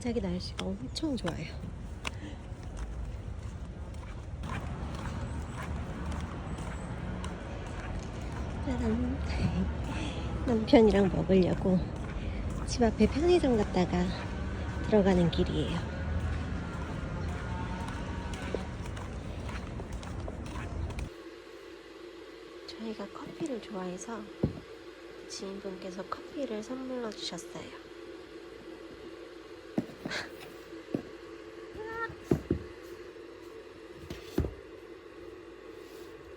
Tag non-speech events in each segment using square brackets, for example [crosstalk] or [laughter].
갑자기 날씨가 엄청 좋아요. 짜잔. [laughs] 남편이랑 먹으려고 집 앞에 편의점 갔다가 들어가는 길이에요. 저희가 커피를 좋아해서 지인분께서 커피를 선물로 주셨어요.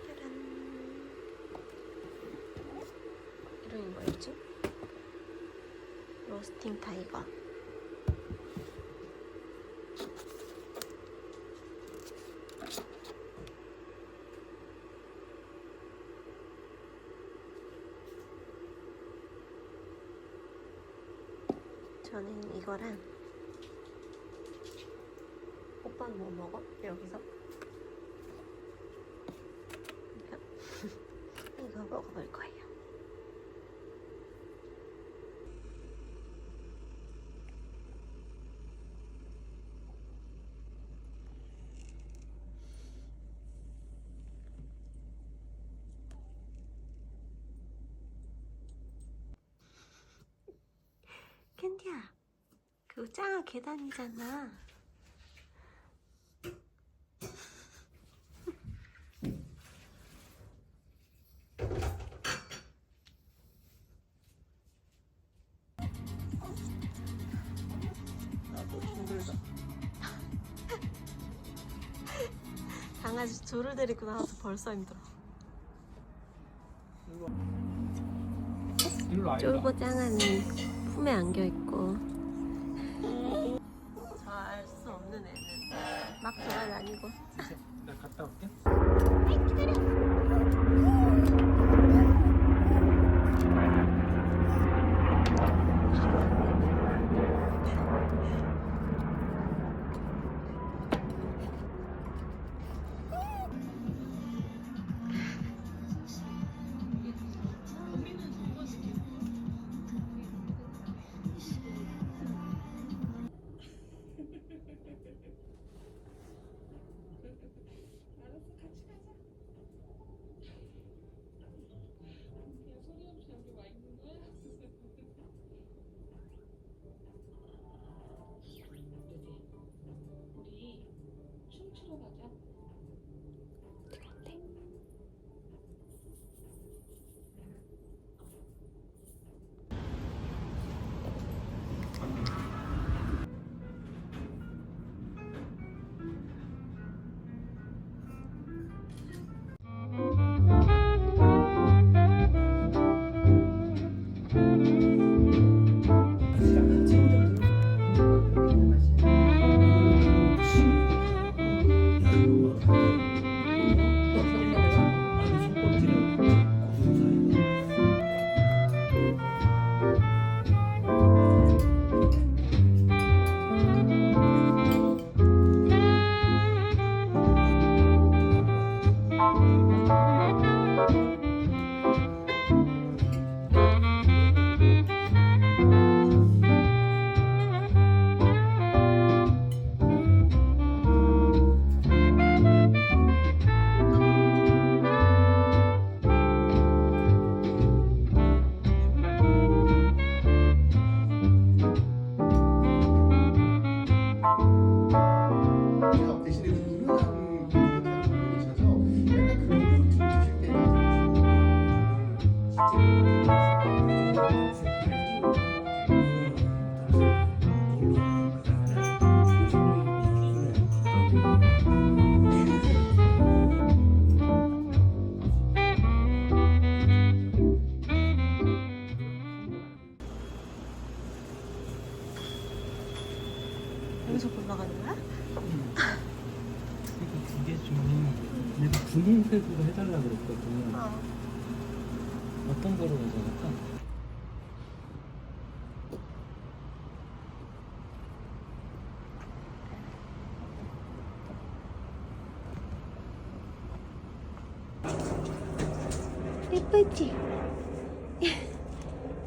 짜란. 이름이 뭐였지? 로스팅 타이거. 저는 이거랑 오빠는 뭐 먹어? 여기서? [laughs] 이거 먹어볼 거예요. 캔디야, 짱아 계단이잖아. 강아지 둘을 데리고 나와서 벌써 힘들어. 일로 와. 일로 와. 일로 와. 쫄보 짱아는 품에 안겨 있고. 막 돌아다니고. 나 갔다 올게. 우리 가 여기서 올라가는 거야? 이거 두개 좀. 내가 분홍색으로 해달라 그랬거든. 어. 어떤 거를 가져야 예쁘지?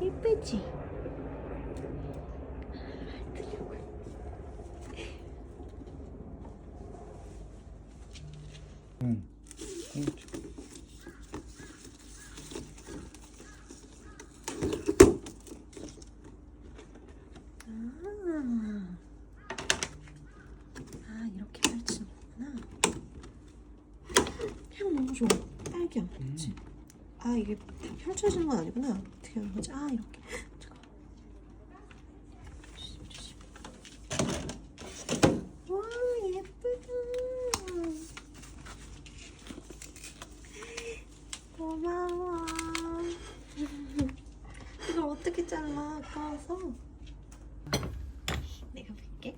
예쁘지? 응. 응. 펼쳐지는 건 아니구나. 어떻게 하는 거지? 아 이렇게. 잠깐. 조심 조심. 와 예쁘다. 고마워. 이걸 어떻게 잘라? 아까워서. 내가 볼게.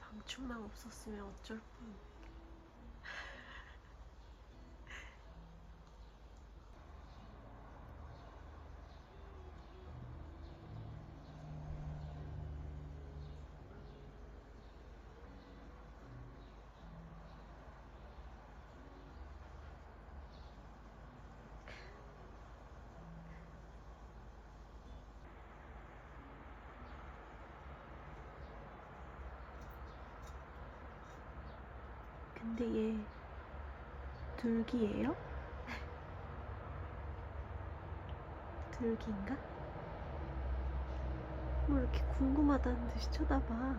방 충망 없었으면 어쩔 뻔. 근데 얘 둘기예요? 둘기인가? 뭐 이렇게 궁금하다는 듯이 쳐다봐.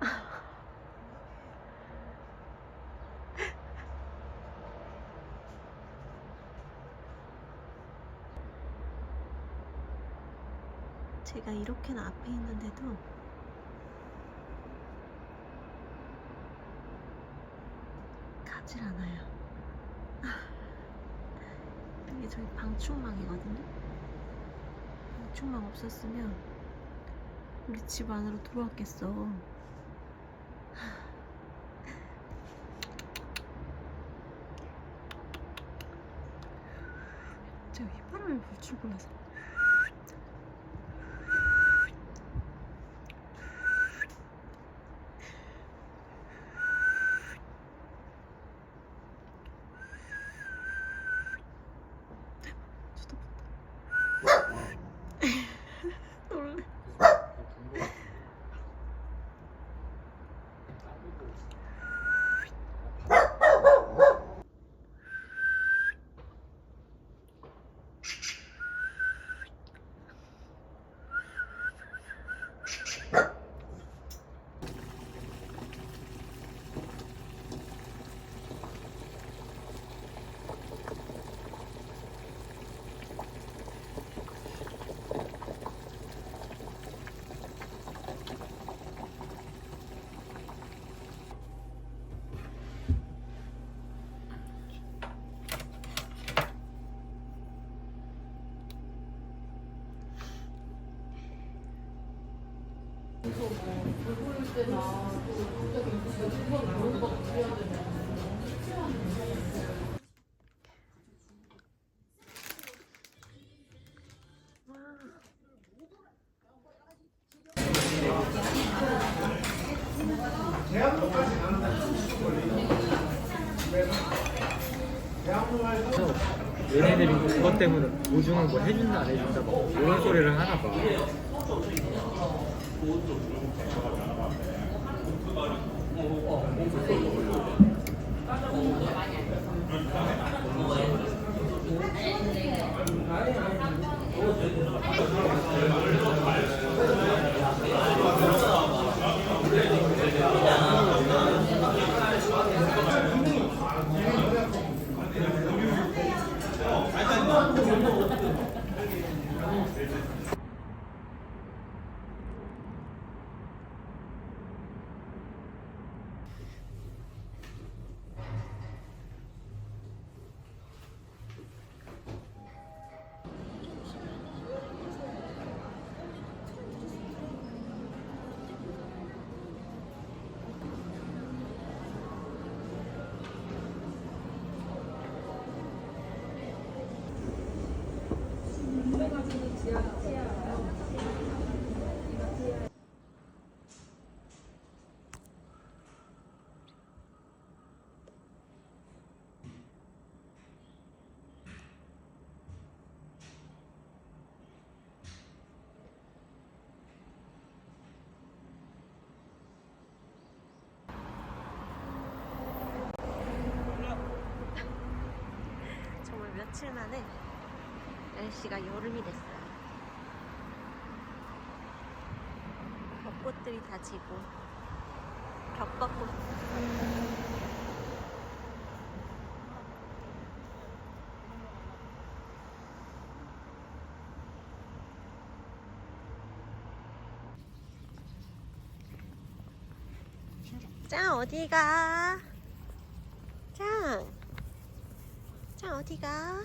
[laughs] 제가 이렇게나 앞에 있는데도 가질 않아요. 이게 저희 방충망이거든요. 방충망 없었으면 우리 집 안으로 들어왔겠어. 제가 휘바람을 불줄 몰라서. 얘네들이 그것 때문에 보증을 뭐 해준다 안 해준다 막 이런 소리를 하나 봐. 며칠 만에 날씨가 여름이 됐어요. 벚꽃들이 다 지고 겹벚꽃 짱 어디 가? 짱. 짱 어디 가?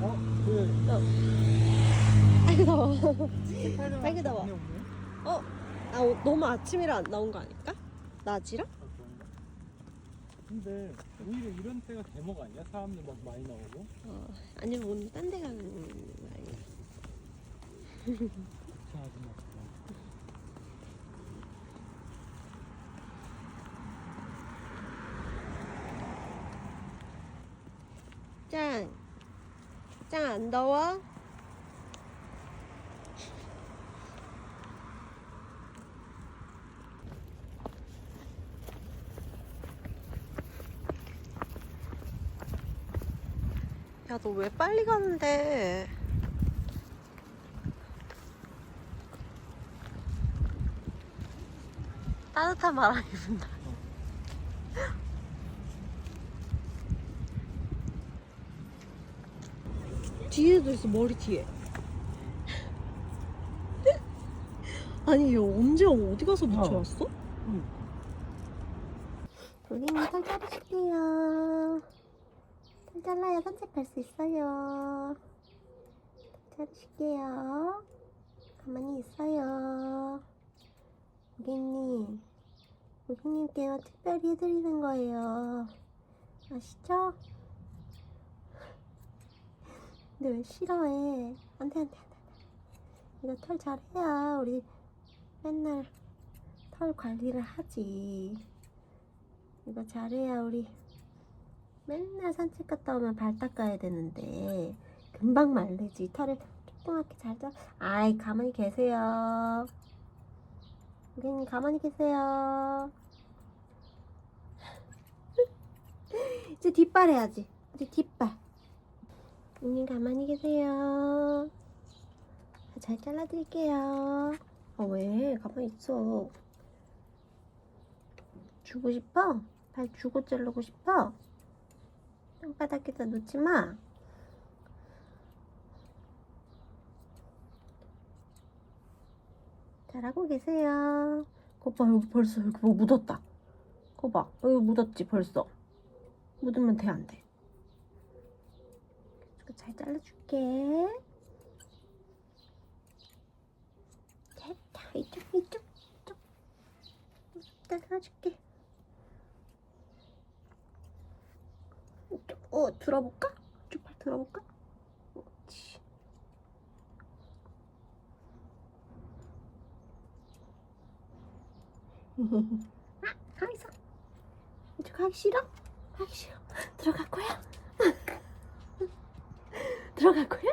어? 그 아이고 더워. 스파이더맨 아이고. 없네, 없네? 어? 아 어, 너무 아침이라 안 나온 거 아닐까? 낮이라? 아, 그런가? 근데 오히려 이런 때가 대목 아니야? 사람들 막 많이 나오고 어 아니면 오늘 딴 데 가는 거 아니야? [laughs] 이상하지 마 짱. 짱 안 더워? 야, 너 왜 빨리 가는데? 따뜻한 바람이 분다. 뒤에도 있어 머리 뒤에. 아니 얘 언제 어디 가서 묻혀왔어? 고객님 털 자르실게요. 털 잘라야 산책할 수 있어요. 털 자르실게요. 가만히 있어요. 고객님 고객님께 특별히 해드리는 거예요. 아시죠? 근데 왜 싫어해? 안 돼, 안 돼, 안 돼. 이거 털 잘해야 우리 맨날 털 관리를 하지. 이거 잘해야 우리 맨날 산책 갔다 오면 발 닦아야 되는데 금방 말리지. 털을 조그맣게 잘 잘. 아이, 가만히 계세요. 고객님, 가만히 계세요. [laughs] 이제 뒷발 해야지. 이제 뒷발. 언니 가만히 계세요. 잘 잘라드릴게요. 어, 왜? 가만히 있어. 주고 싶어? 발 주고 자르고 싶어? 땅바닥에다 놓지 마. 잘하고 계세요. 거 봐, 여기 벌써 여기 뭐 묻었다. 거 봐, 여기 묻었지, 벌써. 묻으면 돼, 안 돼? 잘 잘라줄게. 됐다. 이쪽, 이쪽, 이쪽. 잘라줄게. 어, 들어볼까? 이쪽 팔 들어볼까? [laughs] 아, 가만 있어. 이쪽 하기 싫어? 하기 싫어. 들어갈 거야? 들어갈 거야?